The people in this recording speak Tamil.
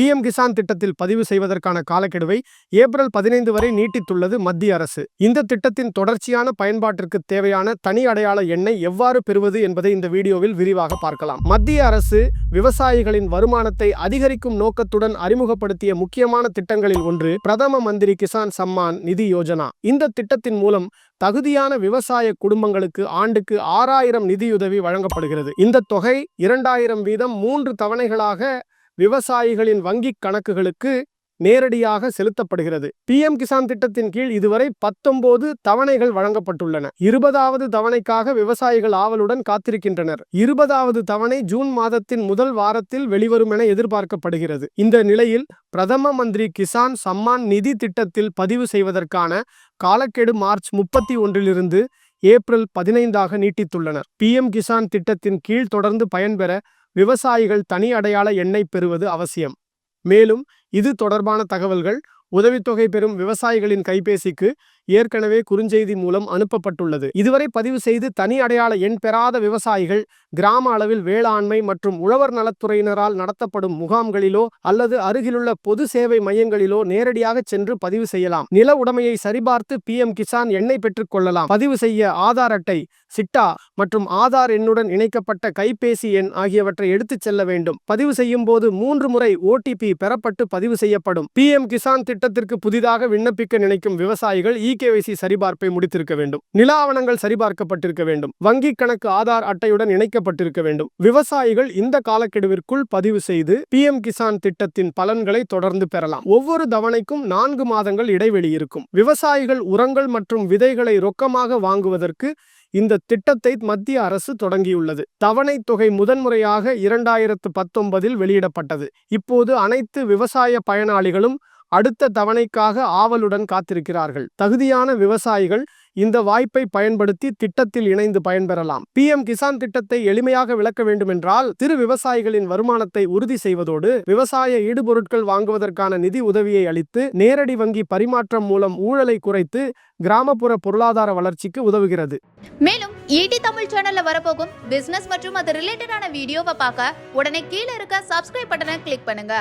பிஎம் கிசான் திட்டத்தில் பதிவு செய்வதற்கான காலக்கெடுவை ஏப்ரல் பதினைந்து வரை நீட்டித்துள்ளது மத்திய அரசு. இந்த திட்டத்தின் தொடர்ச்சியான பயன்பாட்டிற்கு தேவையான தனி அடையாள எண்ணை எவ்வாறு பெறுவது என்பதை இந்த வீடியோவில் விரிவாக பார்க்கலாம். மத்திய அரசு விவசாயிகளின் வருமானத்தை அதிகரிக்கும் நோக்கத்துடன் அறிமுகப்படுத்திய முக்கியமான திட்டங்களில் ஒன்று பிரதம மந்திரி கிசான் சம்மான் நிதி யோஜனா. இந்த திட்டத்தின் மூலம் தகுதியான விவசாய குடும்பங்களுக்கு ஆண்டுக்கு ஆறாயிரம் நிதியுதவி வழங்கப்படுகிறது. இந்த தொகை இரண்டாயிரம் வீதம் மூன்று தவணைகளாக விவசாயிகளின் வங்கிக் கணக்குகளுக்கு நேரடியாக செலுத்தப்படுகிறது. பிஎம் கிசான் திட்டத்தின் கீழ் இதுவரை பத்தொன்பது தவணைகள் வழங்கப்பட்டுள்ளன. இருபதாவது தவணைக்காக விவசாயிகள் ஆவலுடன் காத்திருக்கின்றனர். இருபதாவது தவணை ஜூன் மாதத்தின் முதல் வாரத்தில் வெளிவரும் என எதிர்பார்க்கப்படுகிறது. இந்த நிலையில் பிரதம மந்திரி கிசான் சம்மான் நிதி திட்டத்தில் பதிவு செய்வதற்கான காலக்கெடு மார்ச் முப்பத்தி ஒன்றிலிருந்து ஏப்ரல் பதினைந்தாக நீட்டித்துள்ளனர். பிஎம் கிசான் திட்டத்தின் கீழ் தொடர்ந்து பயன்பெற விவசாயிகள் தனி அடையாள எண்ணை பெறுவது அவசியம். மேலும் இது தொடர்பான தகவல்கள் உதவித்தொகை பெறும் விவசாயிகளின் கைபேசிக்கு ஏற்கனவே குறுஞ்செய்தி மூலம் அனுப்பப்பட்டுள்ளது. இதுவரை பதிவு செய்து தனி அடையாள எண் பெறாத விவசாயிகள் கிராம அளவில் வேளாண்மை மற்றும் உழவர் நலத்துறையினரால் நடத்தப்படும் முகாம்களிலோ அல்லது அருகிலுள்ள பொது சேவை மையங்களிலோ நேரடியாக சென்று பதிவு செய்யலாம். நில உடைமையை சரிபார்த்து பிஎம் கிசான் எண்ணை பெற்றுக் கொள்ளலாம். பதிவு செய்ய ஆதார் அட்டை சிட்டா மற்றும் ஆதார் எண்ணுடன் இணைக்கப்பட்ட கைபேசி எண் ஆகியவற்றை எடுத்துச் செல்ல வேண்டும். பதிவு செய்யும் போது மூன்று முறை ஓடிபி பெறப்பட்டு பதிவு செய்யப்படும். பிஎம் கிசான் திட்டத்திற்கு புதிதாக விண்ணப்பிக்க நினைக்கும் விவசாயிகள் இகேவைசி சரிபார்ப்பை முடித்திருக்க வேண்டும். நில ஆவணங்கள் சரிபார்க்கப்பட்டிருக்க வேண்டும். வங்கி கணக்கு ஆதார் அட்டையுடன் இணைக்கப்பட்டிருக்க வேண்டும். விவசாயிகள் இந்த காலக்கெடுவிற்குள் பதிவு செய்து பிஎம் கிசான் திட்டத்தின் பலன்களை தொடர்ந்து பெறலாம். ஒவ்வொரு தவணைக்கும் நான்கு மாதங்கள் இடைவெளி இருக்கும். விவசாயிகள் உரங்கள் மற்றும் விதைகளை ரொக்கமாக வாங்குவதற்கு இந்த திட்டத்தை மத்திய அரசு தொடங்கியுள்ளது. தவணை தொகை முதன்முறையாக இரண்டாயிரத்து பத்தொன்பதில் வெளியிடப்பட்டது. இப்போது அனைத்து விவசாய பயனாளிகளும் அடுத்த தவணைக்காக ஆவலுடன் காத்திருக்கிறார்கள். தகுதியான விவசாயிகள் இந்த வாய்ப்பை பயன்படுத்தி திட்டத்தில் இணைந்து பயன்பெறலாம். பிஎம் கிசான் திட்டத்தை எளிமையாக விளக்க வேண்டுமென்றால் திரு விவசாயிகளின் வருமானத்தை உறுதி செய்வதோடு விவசாய ஈடுபொருட்கள் வாங்குவதற்கான நிதி உதவியை அளித்து நேரடி வங்கி பரிமாற்றம் மூலம் ஊழலை குறைத்து கிராமப்புற பொருளாதார வளர்ச்சிக்கு உதவுகிறது. மேலும் ஈடி தமிழ் சேனல்ல வரப்போகும் பிசினஸ் மற்றும் அது ரிலேட்டடான வீடியோவை பார்க்க உடனே கீழே இருக்க சப்ஸ்கிரைப் பட்டனை கிளிக் பண்ணுங்க.